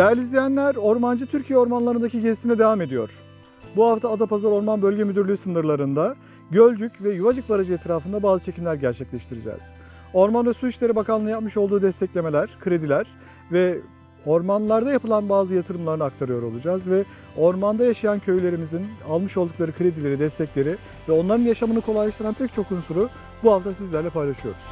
Değerli izleyenler, Ormancı Türkiye ormanlarındaki gezisine devam ediyor. Bu hafta Adapazarı Orman Bölge Müdürlüğü sınırlarında Gölcük ve Yuvacık Barajı etrafında bazı çekimler gerçekleştireceğiz. Orman ve Su İşleri Bakanlığı yapmış olduğu desteklemeler, krediler ve ormanlarda yapılan bazı yatırımlarını aktarıyor olacağız ve ormanda yaşayan köylerimizin almış oldukları kredileri, destekleri ve onların yaşamını kolaylaştıran pek çok unsuru bu hafta sizlerle paylaşıyoruz.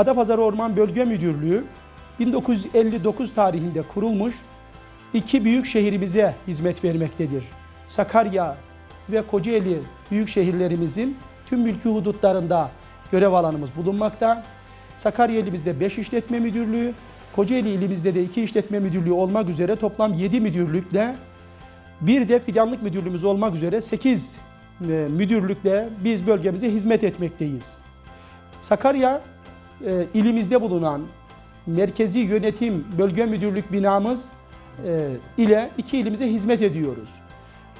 Adapazarı Orman Bölge Müdürlüğü 1959 tarihinde kurulmuş iki büyük şehrimize hizmet vermektedir. Sakarya ve Kocaeli büyük şehirlerimizin tüm mülki hudutlarında görev alanımız bulunmakta. Sakarya ilimizde 5 işletme müdürlüğü, Kocaeli ilimizde de 2 işletme müdürlüğü olmak üzere toplam 7 müdürlükle bir de fidanlık müdürlüğümüz olmak üzere 8 müdürlükle biz bölgemize hizmet etmekteyiz. Sakarya e, ilimizde bulunan Merkezi Yönetim Bölge Müdürlük binamız e, ile iki ilimize hizmet ediyoruz.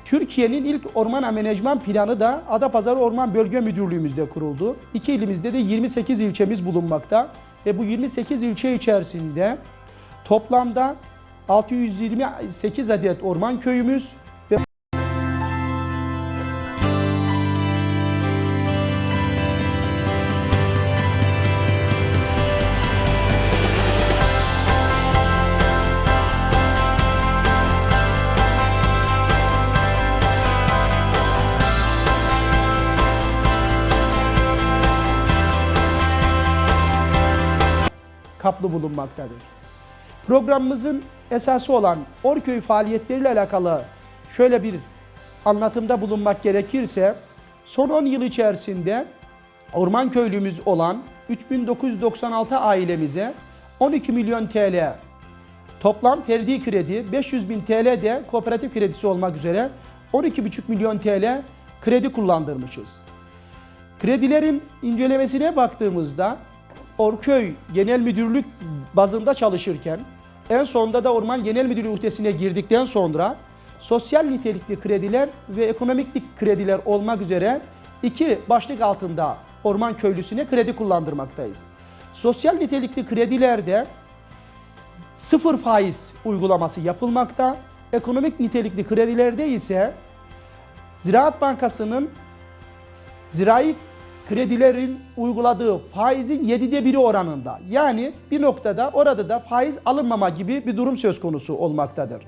Türkiye'nin ilk orman amenajman planı da Adapazarı Orman Bölge Müdürlüğümüzde kuruldu. İki ilimizde de 28 ilçemiz bulunmakta ve bu 28 ilçe içerisinde toplamda 628 adet orman köyümüz kaplı bulunmaktadır. Programımızın esası olan Orköy faaliyetleriyle alakalı şöyle bir anlatımda bulunmak gerekirse son 10 yıl içerisinde orman köylümüz olan 3996 ailemize 12 milyon TL toplam ferdi kredi 500 bin TL de kooperatif kredisi olmak üzere 12,5 milyon TL kredi kullandırmışız. Kredilerin incelemesine baktığımızda Orköy Genel Müdürlük bazında çalışırken en sonunda da Orman Genel Müdürlüğü uhdesine girdikten sonra sosyal nitelikli krediler ve ekonomiklik krediler olmak üzere iki başlık altında orman köylüsüne kredi kullandırmaktayız. Sosyal nitelikli kredilerde sıfır faiz uygulaması yapılmakta. Ekonomik nitelikli kredilerde ise Ziraat Bankası'nın zirai kredilerin uyguladığı faizin 7'de biri oranında. Yani bir noktada orada da faiz alınmama gibi bir durum söz konusu olmaktadır.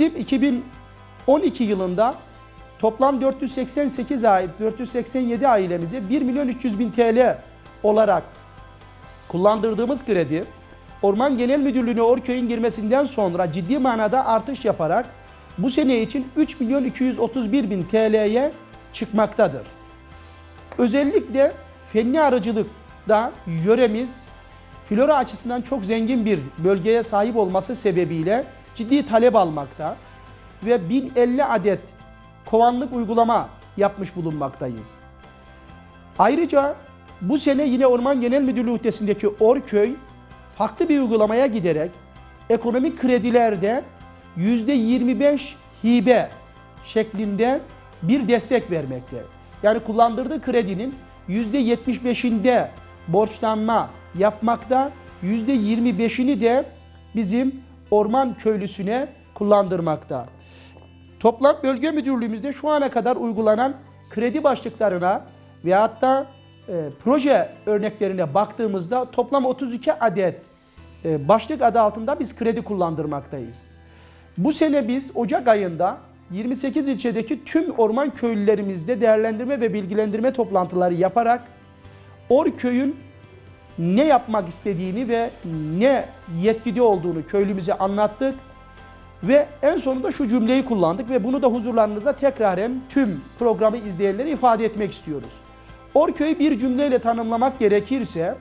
Bizim 2012 yılında toplam 488 ay 487 ailemize 1 milyon 300 bin TL olarak kullandırdığımız kredi Orman Genel Müdürlüğü'ne Orköy'ün girmesinden sonra ciddi manada artış yaparak bu sene için 3 milyon 231 bin TL'ye çıkmaktadır. Özellikle fenli arıcılıkta yöremiz flora açısından çok zengin bir bölgeye sahip olması sebebiyle ciddi talep almakta ve 1050 adet kovanlık uygulama yapmış bulunmaktayız. Ayrıca bu sene yine Orman Genel Müdürlüğü uhdesindeki Orköy farklı bir uygulamaya giderek ekonomik kredilerde %25 hibe şeklinde bir destek vermekte. Yani kullandırdığı kredinin %75'inde borçlanma yapmakta, %25'ini de bizim orman köylüsüne kullandırmakta. Toplam bölge müdürlüğümüzde şu ana kadar uygulanan kredi başlıklarına ve hatta e, proje örneklerine baktığımızda toplam 32 adet e, başlık adı altında biz kredi kullandırmaktayız. Bu sene biz Ocak ayında 28 ilçedeki tüm orman köylülerimizde değerlendirme ve bilgilendirme toplantıları yaparak Orköy'ün ne yapmak istediğini ve ne yetkili olduğunu köylümüze anlattık. Ve en sonunda şu cümleyi kullandık ve bunu da huzurlarınızda tekraren tüm programı izleyenlere ifade etmek istiyoruz. Orköy'ü bir cümleyle tanımlamak gerekirse,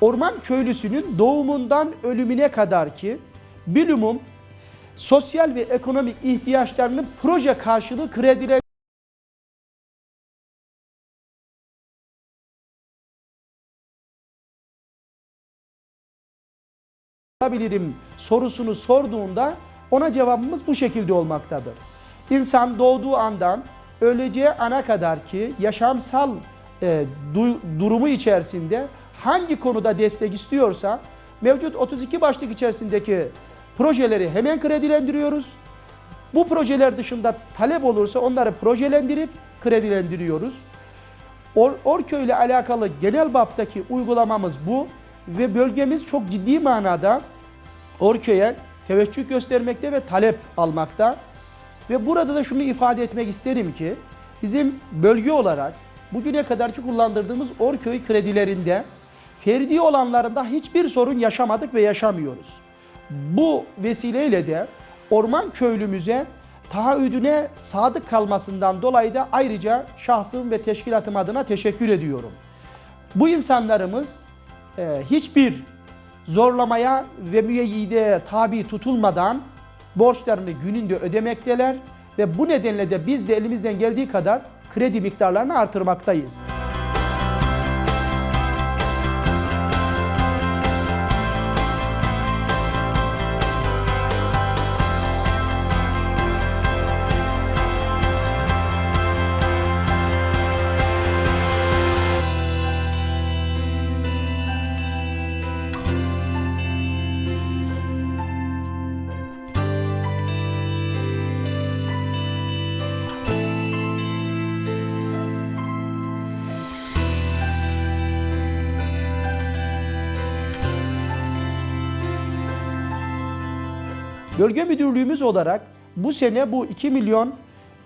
orman köylüsünün doğumundan ölümüne kadar ki bilumum sosyal ve ekonomik ihtiyaçlarının proje karşılığı krediler yapabilirim sorusunu sorduğunda ona cevabımız bu şekilde olmaktadır. İnsan doğduğu andan öleceği ana kadar ki yaşamsal e, du- durumu içerisinde hangi konuda destek istiyorsa mevcut 32 başlık içerisindeki projeleri hemen kredilendiriyoruz. Bu projeler dışında talep olursa onları projelendirip kredilendiriyoruz. Or, Orköy ile alakalı genel baptaki uygulamamız bu ve bölgemiz çok ciddi manada Orköy'e teveccüh göstermekte ve talep almakta. Ve burada da şunu ifade etmek isterim ki bizim bölge olarak bugüne kadarki kullandırdığımız Orköy kredilerinde ferdi olanlarında hiçbir sorun yaşamadık ve yaşamıyoruz. Bu vesileyle de orman köylümüze taahhüdüne sadık kalmasından dolayı da ayrıca şahsım ve teşkilatım adına teşekkür ediyorum. Bu insanlarımız e, hiçbir zorlamaya ve müeyyideye tabi tutulmadan borçlarını gününde ödemekteler ve bu nedenle de biz de elimizden geldiği kadar kredi miktarlarını artırmaktayız. Bölge müdürlüğümüz olarak bu sene bu 2 milyon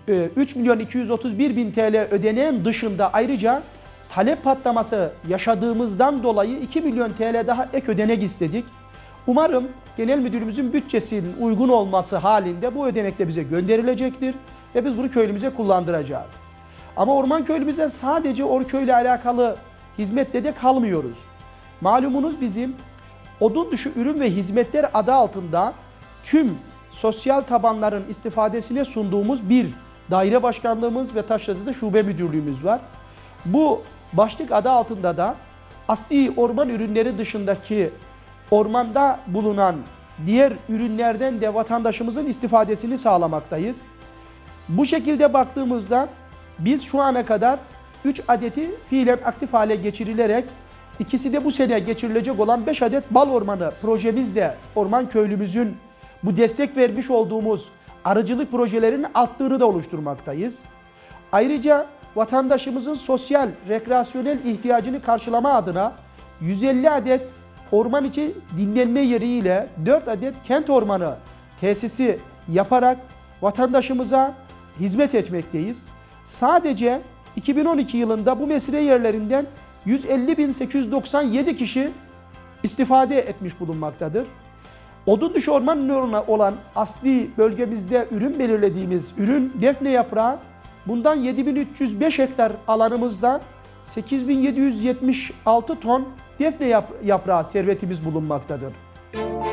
e, 3 milyon 231 bin TL ödeneğin dışında ayrıca talep patlaması yaşadığımızdan dolayı 2 milyon TL daha ek ödenek istedik. Umarım genel müdürümüzün bütçesinin uygun olması halinde bu ödenek de bize gönderilecektir ve biz bunu köylümüze kullandıracağız. Ama orman köylümüze sadece Orköy ile alakalı hizmette de kalmıyoruz. Malumunuz bizim odun dışı ürün ve hizmetler adı altında tüm sosyal tabanların istifadesine sunduğumuz bir daire başkanlığımız ve Taşra'da şube müdürlüğümüz var. Bu başlık adı altında da asli orman ürünleri dışındaki ormanda bulunan diğer ürünlerden de vatandaşımızın istifadesini sağlamaktayız. Bu şekilde baktığımızda biz şu ana kadar 3 adeti fiilen aktif hale geçirilerek ikisi de bu sene geçirilecek olan 5 adet bal ormanı projemizde orman köylümüzün bu destek vermiş olduğumuz arıcılık projelerinin arttığını da oluşturmaktayız. Ayrıca vatandaşımızın sosyal, rekreasyonel ihtiyacını karşılama adına 150 adet orman içi dinlenme yeriyle 4 adet kent ormanı tesisi yaparak vatandaşımıza hizmet etmekteyiz. Sadece 2012 yılında bu mesire yerlerinden 150.897 kişi istifade etmiş bulunmaktadır. Odun dışı orman ürünü olan asli bölgemizde ürün belirlediğimiz ürün defne yaprağı bundan 7305 hektar alanımızda 8776 ton defne yap- yaprağı servetimiz bulunmaktadır. yine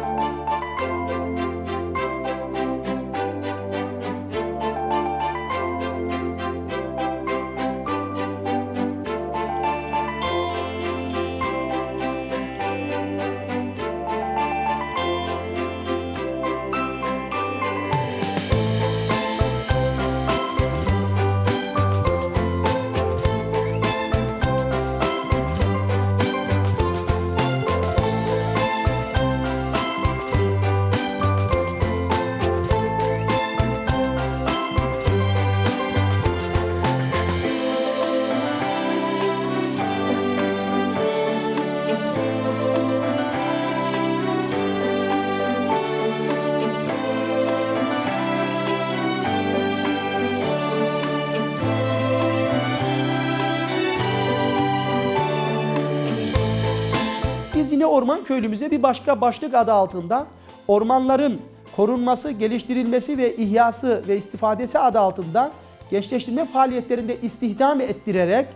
orman köylümüze bir başka başlık adı altında ormanların korunması, geliştirilmesi ve ihyası ve istifadesi adı altında gençleştirme faaliyetlerinde istihdam ettirerek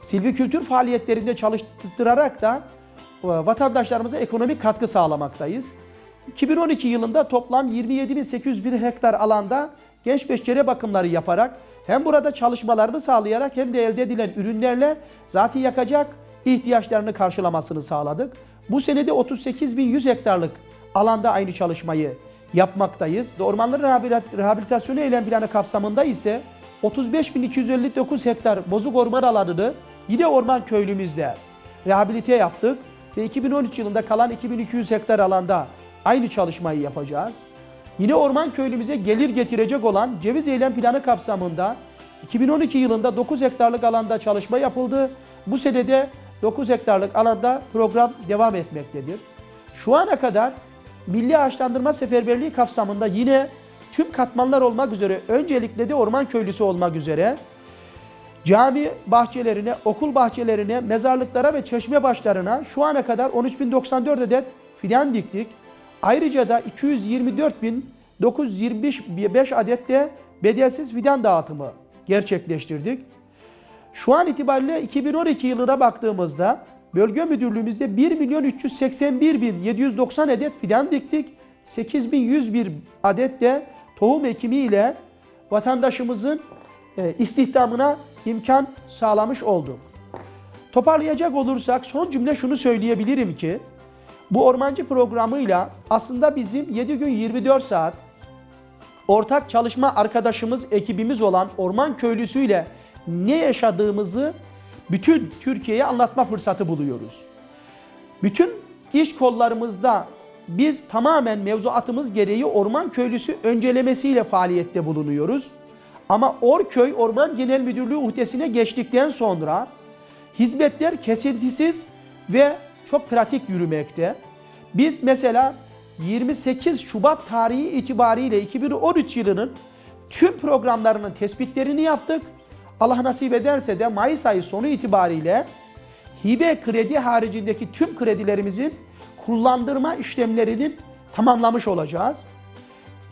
silvikültür faaliyetlerinde çalıştırarak da e, vatandaşlarımıza ekonomik katkı sağlamaktayız. 2012 yılında toplam 27.801 hektar alanda genç beşçere bakımları yaparak hem burada çalışmalarını sağlayarak hem de elde edilen ürünlerle zaten yakacak ihtiyaçlarını karşılamasını sağladık. Bu senede 38.100 hektarlık alanda aynı çalışmayı yapmaktayız. Ormanların rehabilit- rehabilitasyonu eylem planı kapsamında ise 35.259 hektar bozuk orman alanını yine orman köylümüzde rehabilite yaptık ve 2013 yılında kalan 2200 hektar alanda aynı çalışmayı yapacağız. Yine orman köylümüze gelir getirecek olan ceviz eylem planı kapsamında 2012 yılında 9 hektarlık alanda çalışma yapıldı. Bu senede 9 hektarlık alanda program devam etmektedir. Şu ana kadar Milli Ağaçlandırma Seferberliği kapsamında yine tüm katmanlar olmak üzere öncelikle de orman köylüsü olmak üzere cami bahçelerine, okul bahçelerine, mezarlıklara ve çeşme başlarına şu ana kadar 13.094 adet fidan diktik. Ayrıca da 224.925 adet de bedelsiz fidan dağıtımı gerçekleştirdik. Şu an itibariyle 2012 yılına baktığımızda bölge müdürlüğümüzde 1 milyon 381 bin 790 adet fidan diktik. 8101 adet de tohum ekimi ile vatandaşımızın e, istihdamına imkan sağlamış olduk. Toparlayacak olursak son cümle şunu söyleyebilirim ki bu ormancı programıyla aslında bizim 7 gün 24 saat ortak çalışma arkadaşımız, ekibimiz olan orman köylüsüyle ne yaşadığımızı bütün Türkiye'ye anlatma fırsatı buluyoruz. Bütün iş kollarımızda biz tamamen mevzuatımız gereği orman köylüsü öncelemesiyle faaliyette bulunuyoruz. Ama Orköy Orman Genel Müdürlüğü uhdesine geçtikten sonra hizmetler kesintisiz ve çok pratik yürümekte. Biz mesela 28 Şubat tarihi itibariyle 2013 yılının tüm programlarının tespitlerini yaptık. Allah nasip ederse de Mayıs ayı sonu itibariyle hibe kredi haricindeki tüm kredilerimizin kullandırma işlemlerinin tamamlamış olacağız.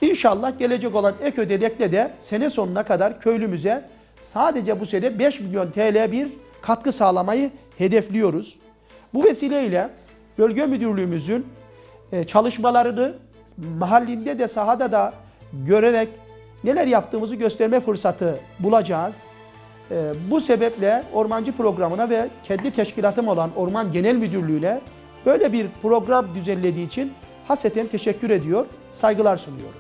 İnşallah gelecek olan ek ödenekle de sene sonuna kadar köylümüze sadece bu sene 5 milyon TL bir katkı sağlamayı hedefliyoruz. Bu vesileyle bölge müdürlüğümüzün e, çalışmalarını mahallinde de sahada da görerek neler yaptığımızı gösterme fırsatı bulacağız. E, Bu sebeple ormancı programına ve kendi teşkilatım olan Orman Genel Müdürlüğü'ne böyle bir program düzenlediği için haseten teşekkür ediyor, saygılar sunuyorum.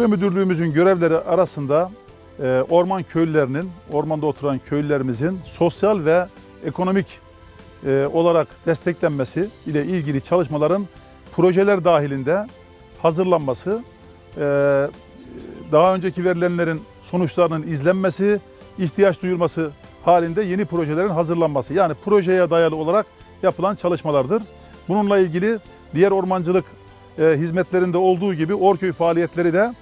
Şube müdürlüğümüzün görevleri arasında e, orman köylülerinin, ormanda oturan köylülerimizin sosyal ve ekonomik e, olarak desteklenmesi ile ilgili çalışmaların projeler dahilinde hazırlanması, e, daha önceki verilenlerin sonuçlarının izlenmesi, ihtiyaç duyulması halinde yeni projelerin hazırlanması. Yani projeye dayalı olarak yapılan çalışmalardır. Bununla ilgili diğer ormancılık hizmetlerinde olduğu gibi Orköy faaliyetleri de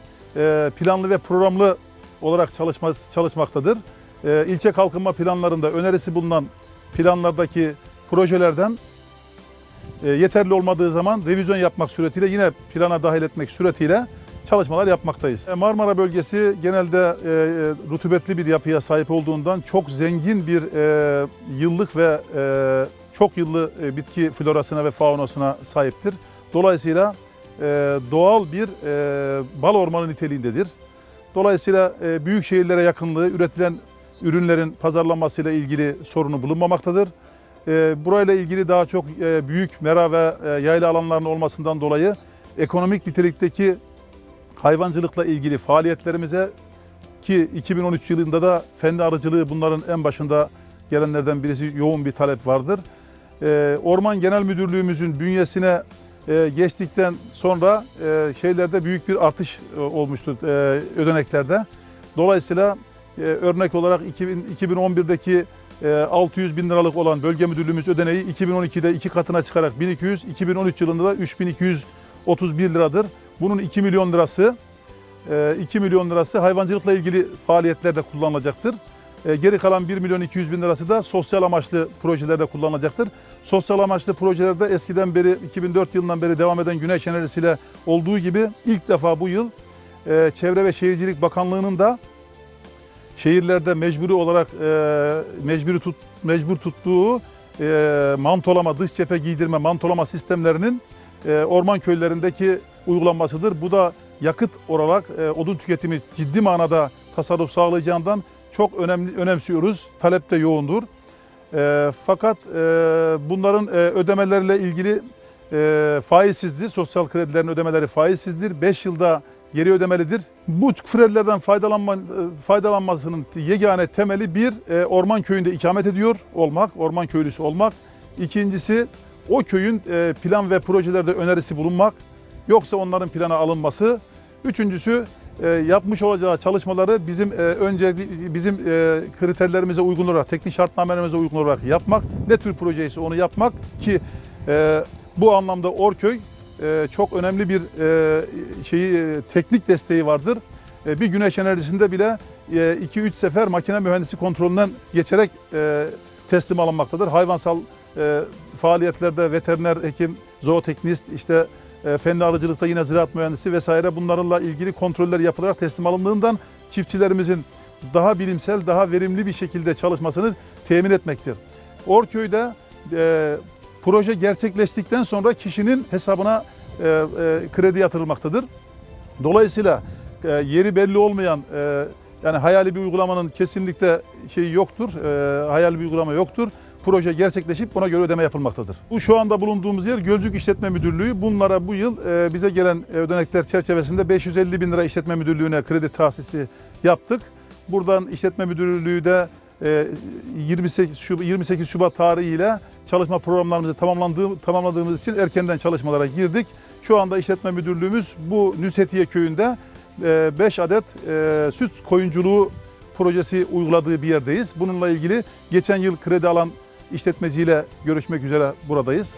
planlı ve programlı olarak çalışma, çalışmaktadır. E, ilçe kalkınma planlarında önerisi bulunan planlardaki projelerden e, yeterli olmadığı zaman revizyon yapmak suretiyle yine plana dahil etmek suretiyle çalışmalar yapmaktayız. E, Marmara bölgesi genelde e, e, rutubetli bir yapıya sahip olduğundan çok zengin bir e, yıllık ve e, çok yıllı e, bitki florasına ve faunasına sahiptir. Dolayısıyla e, doğal bir e, bal ormanı niteliğindedir. Dolayısıyla e, büyük şehirlere yakınlığı, üretilen ürünlerin pazarlanmasıyla ilgili sorunu bulunmamaktadır. E, burayla ilgili daha çok e, büyük mera ve e, yayla alanlarının olmasından dolayı ekonomik nitelikteki hayvancılıkla ilgili faaliyetlerimize ki 2013 yılında da fendi arıcılığı bunların en başında gelenlerden birisi yoğun bir talep vardır. E, Orman Genel Müdürlüğümüzün bünyesine e, geçtikten sonra e, şeylerde büyük bir artış e, olmuştur e, ödeneklerde. Dolayısıyla e, örnek olarak 2000, 2011'deki e, 600 bin liralık olan bölge müdürlüğümüz ödeneği 2012'de iki katına çıkarak 1200, 2013 yılında da 3231 liradır. Bunun 2 milyon lirası e, 2 milyon lirası hayvancılıkla ilgili faaliyetlerde kullanılacaktır. E, Geri kalan 1 milyon 200 bin lirası da sosyal amaçlı projelerde kullanılacaktır. Sosyal amaçlı projelerde eskiden beri 2004 yılından beri devam eden güneş enerjisiyle olduğu gibi ilk defa bu yıl e, Çevre ve Şehircilik Bakanlığı'nın da şehirlerde mecburi olarak e, mecburi tut, mecbur tuttuğu mantolama, dış cephe giydirme, mantolama sistemlerinin orman köylerindeki uygulanmasıdır. Bu da yakıt olarak odun tüketimi ciddi manada tasarruf sağlayacağından çok önemli önemsiyoruz. Talep de yoğundur. E, fakat e, bunların e, ödemelerle ilgili e, faizsizdir. Sosyal kredilerin ödemeleri faizsizdir. 5 yılda geri ödemelidir. Bu kredilerden faydalanma, e, faydalanmasının yegane temeli bir e, orman köyünde ikamet ediyor olmak, orman köylüsü olmak. İkincisi o köyün e, plan ve projelerde önerisi bulunmak. Yoksa onların plana alınması. Üçüncüsü yapmış olacağı çalışmaları bizim e, önce bizim e, kriterlerimize uygun olarak, teknik şartnamelerimize uygun olarak yapmak. Ne tür projeyse onu yapmak ki e, bu anlamda Orköy e, çok önemli bir e, şeyi e, teknik desteği vardır. E, bir güneş enerjisinde bile 2-3 sefer makine mühendisi kontrolünden geçerek e, teslim alınmaktadır. Hayvansal e, faaliyetlerde veteriner hekim, zooteknist, işte e, fen arıcılıkta yine ziraat mühendisi vesaire bunlarla ilgili kontroller yapılarak teslim alındığından çiftçilerimizin daha bilimsel, daha verimli bir şekilde çalışmasını temin etmektir. Orköy'de e, proje gerçekleştikten sonra kişinin hesabına e, e, kredi yatırılmaktadır. Dolayısıyla e, yeri belli olmayan e, yani hayali bir uygulamanın kesinlikle şeyi yoktur. E, hayali bir uygulama yoktur. Proje gerçekleşip ona göre ödeme yapılmaktadır. Bu şu anda bulunduğumuz yer Gölcük İşletme Müdürlüğü. Bunlara bu yıl e, bize gelen e, ödenekler çerçevesinde 550 bin lira İşletme Müdürlüğü'ne kredi tahsisi yaptık. Buradan İşletme Müdürlüğü de e, 28 Şubat, 28 Şubat tarihiyle çalışma programlarımızı tamamlandığı, tamamladığımız için erkenden çalışmalara girdik. Şu anda İşletme Müdürlüğümüz bu Nüsetiye köyünde 5 adet e, süt koyunculuğu projesi uyguladığı bir yerdeyiz. Bununla ilgili geçen yıl kredi alan işletmeciyle görüşmek üzere buradayız.